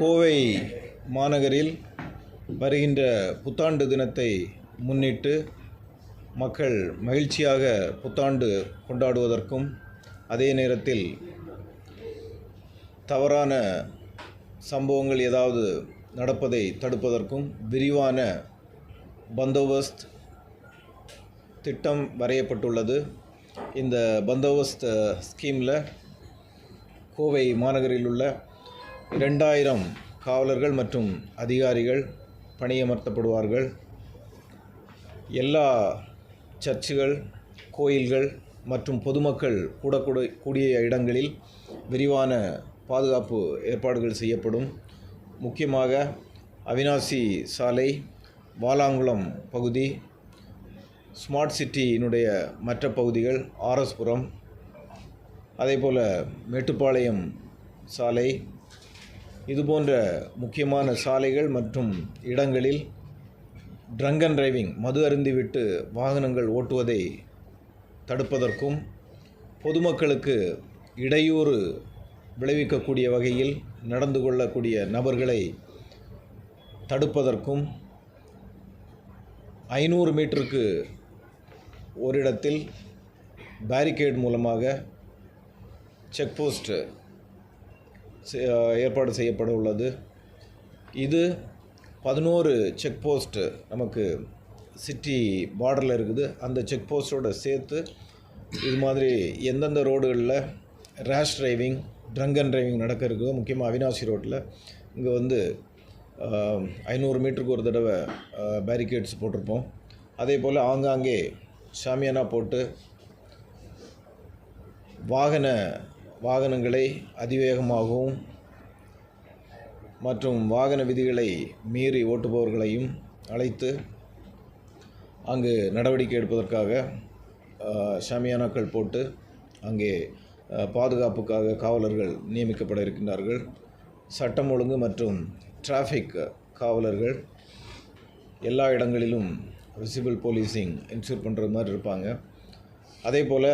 கோவை மாநகரில் வருகின்ற புத்தாண்டு தினத்தை முன்னிட்டு மக்கள் மகிழ்ச்சியாக புத்தாண்டு கொண்டாடுவதற்கும் அதே நேரத்தில் தவறான சம்பவங்கள் ஏதாவது நடப்பதை தடுப்பதற்கும் விரிவான பந்தோபஸ்த் திட்டம் வரையப்பட்டுள்ளது. இந்த பந்தோபஸ்த் ஸ்கீமில் கோவை மாநகரில் உள்ள இரண்டாயிரம் காவலர்கள் மற்றும் அதிகாரிகள் பணியமர்த்தப்படுவார்கள். எல்லா சர்ச்சுகள் கோயில்கள் மற்றும் பொதுமக்கள் கூடக்கூட கூடிய இடங்களில் விரிவான பாதுகாப்பு ஏற்பாடுகள் செய்யப்படும். முக்கியமாக அவினாசி சாலை வாலாங்குளம் பகுதி ஸ்மார்ட் சிட்டியினுடைய மற்ற பகுதிகள் ஆர்எஸ்புரம் அதேபோல் மேட்டுப்பாளையம் சாலை இதுபோன்ற முக்கியமான சாலைகள் மற்றும் இடங்களில் ட்ரங்க் அண்ட் டிரைவிங் மது அருந்திவிட்டு வாகனங்கள் ஓட்டுவதை தடுப்பதற்கும் பொதுமக்களுக்கு இடையூறு விளைவிக்கக்கூடிய வகையில் நடந்து கொள்ளக்கூடிய நபர்களை தடுப்பதற்கும் ஐநூறு மீட்டருக்கு ஓரிடத்தில் பேரிகேட் மூலமாக செக் போஸ்ட் ஏற்பாடு செய்யப்பட உள்ளது. இது பதினோரு செக் போஸ்ட்டு நமக்கு சிட்டி பார்டரில் இருக்குது. அந்த செக் போஸ்ட்டோட சேர்த்து இது மாதிரி எந்தெந்த ரோடுகளில் rash driving drunk and driving நடக்க இருக்குதோ முக்கியமாக அவினாசி ரோட்டில் இங்கே வந்து ஐநூறு மீட்டருக்கு ஒரு தடவை பேரிகேட்ஸ் போட்டிருப்போம். அதே போல் ஆங்காங்கே ஷாமியானா போட்டு வாகன வாகனங்களை அதிவேகமாகவும் மற்றும் வாகன விதிகளை மீறி ஓட்டுபவர்களையும் அழைத்து அங்கு நடவடிக்கை எடுப்பதற்காக ஷமியானாக்கள் ஷாமியானாக்கள் போட்டு அங்கே பாதுகாப்புக்காக காவலர்கள் நியமிக்கப்பட இருக்கின்றார்கள். சட்டம் ஒழுங்கு மற்றும் டிராஃபிக் காவலர்கள் எல்லா இடங்களிலும் விசிபிள் போலீஸிங் என்ஷூர் பண்ணுறது மாதிரி இருப்பாங்க. அதே போல்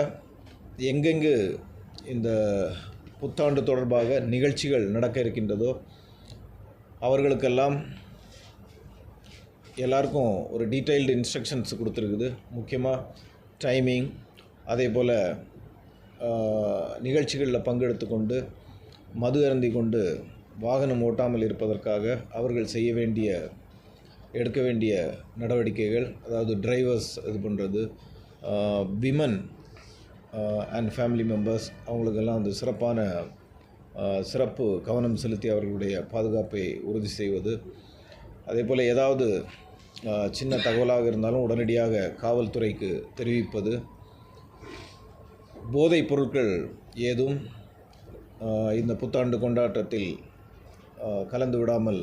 எங்கெங்கு இந்த புத்தாண்டு தொடர்பாக நிகழ்ச்சிகள் நடக்க இருக்கின்றதோ அவர்களுக்கெல்லாம் எல்லாருக்கும் ஒரு டீட்டெயில்டு இன்ஸ்ட்ரக்ஷன்ஸ் கொடுத்துருக்குது. முக்கியமாக டைமிங் அதே போல் நிகழ்ச்சிகளில் பங்கெடுத்து கொண்டு மது அருந்தி கொண்டு வாகனம் ஓட்டாமல் இருப்பதற்காக அவர்கள் செய்ய வேண்டிய எடுக்க வேண்டிய நடவடிக்கைகள் அதாவது டிரைவர்ஸ் இது பண்ணுறது விமன் அண்ட் ஃபேமிலி மெம்பர்ஸ் அவங்களுக்கெல்லாம் வந்து சிறப்பான சிறப்பு கவனம் செலுத்தி அவர்களுடைய பாதுகாப்பை உறுதி செய்வது. அதே போல் ஏதாவது சின்ன தகவலாக இருந்தாலும் உடனடியாக காவல்துறைக்கு தெரிவிப்பது. போதைப் பொருட்கள் ஏதும் இந்த புத்தாண்டு கொண்டாட்டத்தில் கலந்து விடாமல்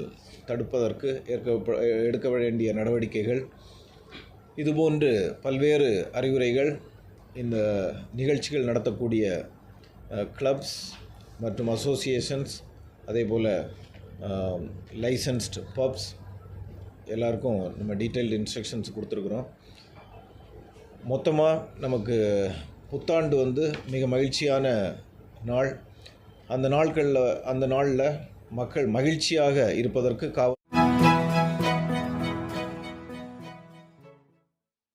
தடுப்பதற்கு ஏற்க எடுக்க வேண்டிய நடவடிக்கைகள். இதுபோன்று பல்வேறு அறிவுரைகள் இந்த நிகழ்ச்சிகள் நடத்தக்கூடிய கிளப்ஸ் மற்றும் அசோசியேஷன்ஸ் அதே போல் லைசன்ஸ்டு பப்ஸ் எல்லாருக்கும் நம்ம டீட்டெயில்டு இன்ஸ்ட்ரக்ஷன்ஸ் கொடுத்துருக்குறோம். மொத்தமாக நமக்கு புத்தாண்டு வந்து மிக மகிழ்ச்சியான நாள். அந்த நாட்களில் அந்த நாளில் மக்கள் மகிழ்ச்சியாக இருப்பதற்கு காவல்